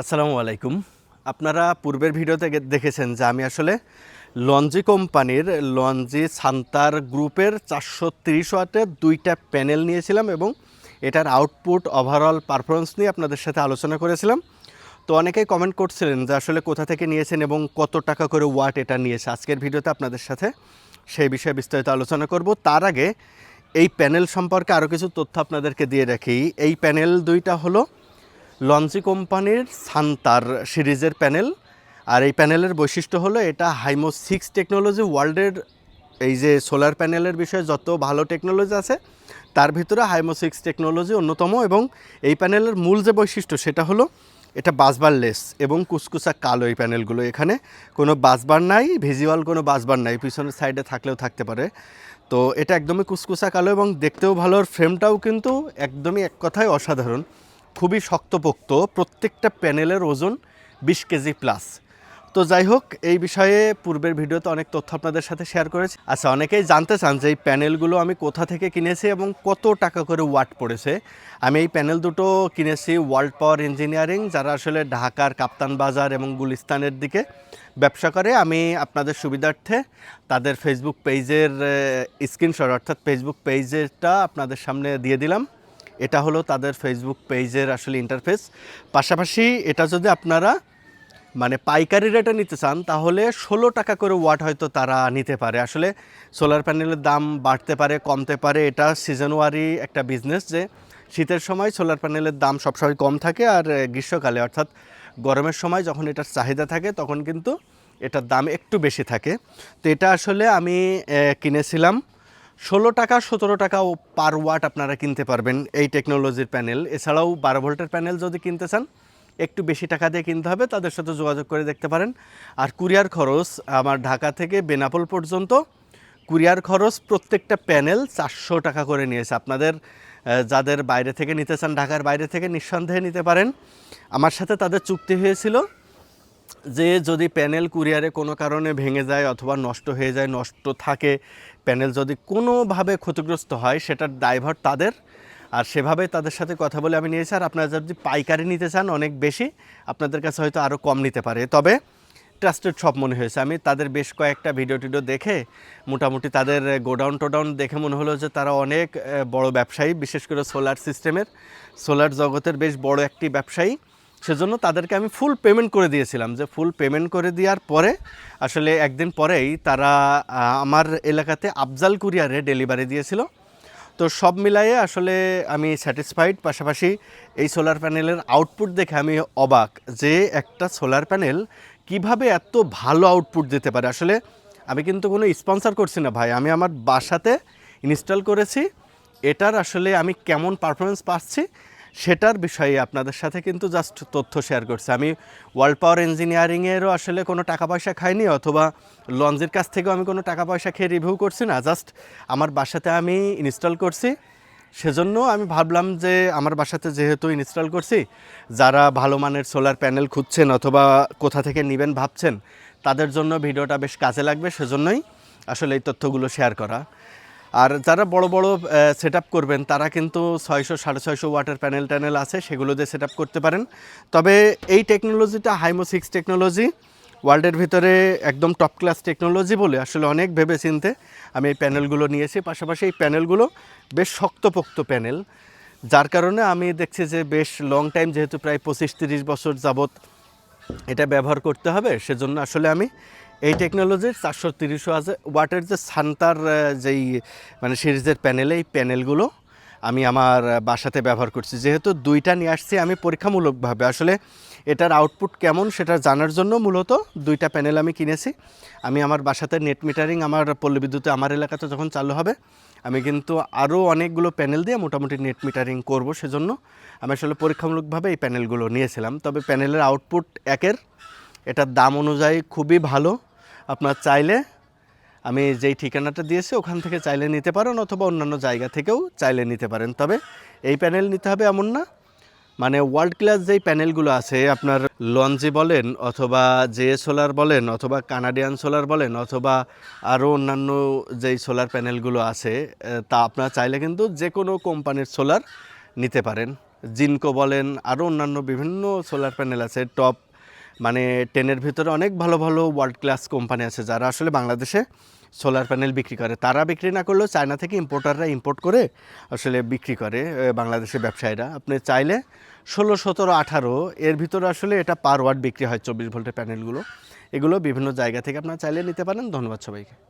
আসসালামু আলাইকুম। আপনারা পূর্বের ভিডিওতে দেখেছেন যে আমি আসলে লঞ্জি কোম্পানির লঞ্জি সান্তার গ্রুপের চারশো তিরিশ ওয়াটের দুইটা প্যানেল নিয়েছিলাম এবং এটার আউটপুট ওভারঅল পারফরমেন্স নিয়ে আপনাদের সাথে আলোচনা করেছিলাম। তো অনেকেই কমেন্ট করছিলেন যে আসলে কোথা থেকে নিয়েছেন এবং কত টাকা করে ওয়াট এটা নিয়েছে। আজকের ভিডিওতে আপনাদের সাথে সেই বিষয়ে বিস্তারিত আলোচনা করব। তার আগে এই প্যানেল সম্পর্কে আরও কিছু তথ্য আপনাদেরকে দিয়ে রাখি। এই প্যানেল দুইটা হলো লঞ্চি কোম্পানির সান্তার সিরিজের প্যানেল। আর এই প্যানেলের বৈশিষ্ট্য হলো এটা হাইমো সিক্স টেকনোলজি ওয়ার্ল্ডের এই যে সোলার প্যানেলের বিষয়ে যত ভালো টেকনোলজি আছে, তার ভিতরে হাইমো সিক্স টেকনোলজি অন্যতম এবং এই প্যানেলের মূল যে বৈশিষ্ট্য সেটা হলো এটা বাসবার লেস এবং কুসকুসা কালো এই প্যানেলগুলো। এখানে কোনো বাসবার নাই, ভিজুয়াল কোনো বাসবার নাই, পিছনের সাইডে থাকলেও থাকতে পারে। তো এটা একদমই কুসকুসা কালো এবং দেখতেও ভালো, আর ফ্রেমটাও কিন্তু একদমই এক কথায় অসাধারণ। খুবই শক্তপোক্ত, প্রত্যেকটা প্যানেলের ওজন বিশ কেজি প্লাস তো যাই হোক, এই বিষয়ে পূর্বের ভিডিওতে অনেক তথ্য আপনাদের সাথে শেয়ার করেছি। আচ্ছা অনেকেই জানতে চান যে এই প্যানেলগুলো আমি কোথা থেকে কিনেছি এবং কত টাকা করে ওয়াট পড়েছে। আমি এই প্যানেল দুটো কিনেছি ওয়ার্ল্ড পাওয়ার ইঞ্জিনিয়ারিং যারা আসলে ঢাকার কাপ্তান বাজার এবং গুলিস্তানের দিকে ব্যবসা করে। আমি আপনাদের সুবিধার্থে তাদের ফেসবুক পেজের স্ক্রিনশট অর্থাৎ ফেসবুক পেজেরটা আপনাদের সামনে দিয়ে দিলাম। এটা হলো তাদের ফেসবুক পেজের আসলে ইন্টারফেস পাশাপাশি এটা যদি আপনারা মানে পাইকারি রেটে নিতে চান, তাহলে ষোলো টাকা করে ওয়াট হয়তো তারা নিতে পারে। আসলে সোলার প্যানেলের দাম বাড়তে পারে, কমতে পারে। এটা সিজন ওয়ারি একটা বিজনেস যে শীতের সময় সোলার প্যানেলের দাম সবসময় কম থাকে আর গ্রীষ্মকালে। অর্থাৎ গরমের সময় যখন এটার চাহিদা থাকে, তখন কিন্তু এটার দাম একটু বেশি থাকে। তো এটা আসলে আমি কিনেছিলাম ষোলো টাকা, সতেরো টাকা ও পার ওয়াট আপনারা কিনতে পারবেন এই টেকনোলজির প্যানেল। এছাড়াও বারো ভোল্টের প্যানেল যদি কিনতে চান, একটু বেশি টাকা দিয়ে কিনতে হবে, তাদের সাথে যোগাযোগ করে দেখতে পারেন। আর কুরিয়ার খরচ আমার ঢাকা থেকে বেনাপোল পর্যন্ত, কুরিয়ার খরচ প্রত্যেকটা প্যানেল চারশো টাকা করে নিয়েছে। আপনাদের যাদের বাইরে থেকে নিতে চান, ঢাকার বাইরে থেকে নিঃসন্দেহে নিতে পারেন। আমার সাথে তাদের চুক্তি হয়েছিল যে যদি প্যানেল কুরিয়ারে কোনো কারণে ভেঙে যায় অথবা নষ্ট হয়ে যায়, নষ্ট থাকে, প্যানেল যদি কোনোভাবে ক্ষতিগ্রস্ত হয়, সেটার ড্রাইভার তাদের। আর সেভাবে তাদের সাথে কথা বলে আমি নিয়েছি। আর আপনারা যদি পাইকারি নিতে চান অনেক বেশি, আপনাদের কাছে হয়তো আরও কম নিতে পারে। তবে ট্রাস্টেড সব মনে হয়েছে। আমি তাদের বেশ কয়েকটা ভিডিও টিডিও দেখে মোটামুটি তাদের গোডাউন টোডাউন দেখে মনে হলো যে তারা অনেক বড় ব্যবসায়ী, বিশেষ করে সোলার সিস্টেমের। সোলার জগতের বেশ বড় একটি ব্যবসায়ী। সেজন্য তাদেরকে আমি ফুল পেমেন্ট করে দিয়েছিলাম। যে ফুল পেমেন্ট করে দেওয়ার পরে, আসলে একদিন পরেই তারা আমার এলাকাতে আফজাল কুরিয়ারে ডেলিভারি দিয়েছিল। তো সব মিলাইয়ে আসলে আমি স্যাটিসফাইড পাশাপাশি এই সোলার প্যানেলের আউটপুট দেখে আমি অবাক যে একটা সোলার প্যানেল কীভাবে এত ভালো আউটপুট দিতে পারে। আসলে আমি কিন্তু কোনো স্পন্সর করছি না ভাই, আমি আমার বাসাতে ইনস্টল করেছি। এটার আসলে আমি কেমন পারফরমেন্স পাচ্ছি সেটার বিষয়ে আপনাদের সাথে কিন্তু জাস্ট তথ্য শেয়ার করছি। আমি ওয়ার্ল্ড পাওয়ার ইঞ্জিনিয়ারিংয়েরও আসলে কোনো টাকা পয়সা খাইনি, অথবা লঞ্জের কাছ থেকেও আমি কোনো টাকা পয়সা খেয়ে রিভিউ করছি না জাস্ট আমার বাসাতে আমি ইনস্টল করছি। সেজন্য আমি ভাবলাম যে আমার বাসাতে যেহেতু ইনস্টল করছি, যারা ভালো মানের সোলার প্যানেল খুঁজছেন অথবা কোথা থেকে নেবেন ভাবছেন, তাদের জন্য ভিডিওটা বেশ কাজে লাগবে, সেজন্যই আসলে এই তথ্যগুলো শেয়ার করা। আর যারা বড় বড় সেট করবেন, তারা কিন্তু ছয়শো, সাড়ে ছয়শো ওয়াটার প্যানেল ট্যানেল আছে, সেগুলো দিয়ে সেট করতে পারেন। তবে এই টেকনোলজিটা হাইমো সিক্স টেকনোলজি ওয়ার্ল্ডের ভিতরে একদম টপ ক্লাস টেকনোলজি বলে আসলে অনেক ভেবে চিনতে আমি এই প্যানেলগুলো নিয়েছি। পাশাপাশি এই প্যানেলগুলো বেশ শক্তপোক্ত প্যানেল যার কারণে আমি দেখছি যে বেশ লং টাইম যেহেতু প্রায় পঁচিশ, তিরিশ বছর যাবত এটা ব্যবহার করতে হবে, সেজন্য আসলে আমি এই টেকনোলজির চারশো তিরিশ ওয়াটের যে সান্তার যেই মানে সিরিজের প্যানেল এই প্যানেলগুলো আমি আমার বাসাতে ব্যবহার করছি। যেহেতু দুইটা নিয়ে আসছি আমি পরীক্ষামূলকভাবে। আসলে এটার আউটপুট কেমন সেটা জানার জন্য মূলত দুইটা প্যানেল আমি কিনেছি। আমি আমার বাসাতে নেট মিটারিং আমার পল্লী বিদ্যুতে আমার এলাকাতে যখন চালু হবে, আমি কিন্তু আরও অনেকগুলো প্যানেল দিয়ে মোটামুটি নেট মিটারিং করব সেজন্য আমি আসলে পরীক্ষামূলকভাবে এই প্যানেলগুলো নিয়েছিলাম। তবে প্যানেলের আউটপুট একের, এটার দাম অনুযায়ী খুবই ভালো। আপনার চাইলে আমি যেই ঠিকানাটা দিয়েছি, ওখান থেকে চাইলে নিতে পারেন অথবা অন্যান্য জায়গা থেকেও চাইলে নিতে পারেন। তবে এই প্যানেল নিতে হবে এমন না। মানে ওয়ার্ল্ড ক্লাস যেই প্যানেলগুলো আছে, আপনার লঞ্জি বলেন অথবা জে সোলার বলেন অথবা কানাডিয়ান সোলার বলেন অথবা আরও অন্যান্য যেই সোলার প্যানেলগুলো আছে তা আপনারা চাইলে কিন্তু যে কোনো কোম্পানির সোলার নিতে পারেন। জিনকো বলেন আরও অন্যান্য বিভিন্ন সোলার প্যানেল আছে, টপ মানে টেনের ভিতরে অনেক ভালো ভালো ওয়ার্ল্ড ক্লাস কোম্পানি আছে যারা আসলে বাংলাদেশে সোলার প্যানেল বিক্রি করে। তারা বিক্রি না করলেও চায়না থেকে ইম্পোর্টাররা ইম্পোর্ট করে আসলে বিক্রি করে বাংলাদেশের ব্যবসায়ীরা। আপনি চাইলে ষোলো, সতেরো, আঠারো, এর ভিতরে আসলে এটা পার ওয়ার্ড বিক্রি হয় চব্বিশ ভোল্টের প্যানেলগুলো এগুলো বিভিন্ন জায়গা থেকে আপনারা চাইলে নিতে পারেন। ধন্যবাদ সবাইকে।